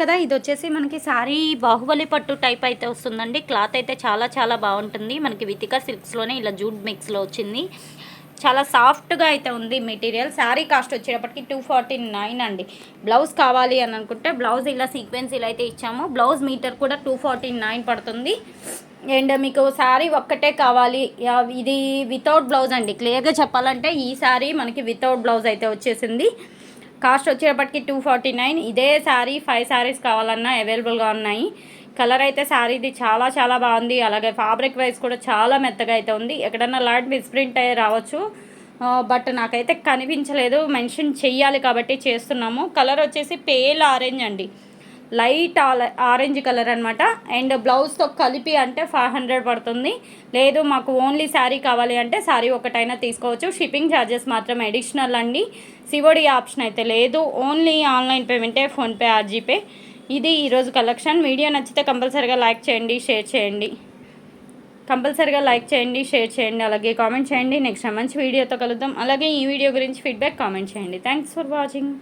కదా ఇది వచ్చేసి మనకి సారీ బాహుబలి పట్టు టైప్ అయితే వస్తుందండి. క్లాత్ అయితే చాలా చాలా బాగుంటుంది. మనకి వితికా సిల్క్స్లోనే ఇలా జూట్ మిక్స్లో వచ్చింది. చాలా సాఫ్ట్గా అయితే ఉంది మెటీరియల్. శారీ కాస్ట్ వచ్చేటప్పటికి టూ ఫార్టీ నైన్ అండి. బ్లౌజ్ కావాలి అని అనుకుంటే బ్లౌజ్ ఇలా సీక్వెన్స్ ఇలా అయితే ఇచ్చాము. బ్లౌజ్ మీటర్ కూడా టూ ఫార్టీ నైన్ పడుతుంది. అండ్ మీకు శారీ ఒక్కటే కావాలి. ఇది వితౌట్ బ్లౌజ్ అండి. క్లియర్గా చెప్పాలంటే ఈ శారీ మనకి వితౌట్ బ్లౌజ్ అయితే వచ్చేసింది. కాస్ట్ వచ్చేటప్పటికి టూ ఫార్టీ నైన్ ఇదే శారీ ఫైవ్ శారీస్ కావాలన్నా అవైలబుల్గా ఉన్నాయి. కలర్ అయితే శారీది చాలా చాలా బాగుంది. అలాగే ఫ్యాబ్రిక్ వైజ్ కూడా చాలా మెత్తగా అయితే ఉంది. ఎక్కడన్నా లాట్ మిస్ప్రింట్ అయ్యి రావచ్చు. బట్ నాకైతే కనిపించలేదు. మెన్షన్ చెయ్యాలి కాబట్టి చేస్తున్నాము. కలర్ వచ్చేసి పేల్ ఆరెంజ్ అండి. లైట్ ఆరెంజ్ కలర్ అనమాట అండ్ బ్లౌజ్తో కలిపి అంటే ఫైవ్ హండ్రెడ్ పడుతుంది. లేదు మాకు ఓన్లీ శారీ కావాలి అంటే శారీ ఒకటైనా తీసుకోవచ్చు. షిప్పింగ్ ఛార్జెస్ మాత్రం అడిషనల్ అండి. సివోడి ఆప్షన్ అయితే లేదు. ఓన్లీ ఆన్లైన్ పేమెంటే ఫోన్పే ఆర్ జీపే ఇది ఈరోజు కలెక్షన్. వీడియో నచ్చితే కంపల్సరీగా లైక్ చేయండి షేర్ చేయండి. కంపల్సరీగా లైక్ చేయండి షేర్ చేయండి. అలాగే కామెంట్ చేయండి. నెక్స్ట్ మంచి వీడియోతో కలుద్దాం. అలాగే ఈ వీడియో గురించి ఫీడ్బ్యాక్ కామెంట్ చేయండి. Thanks for watching.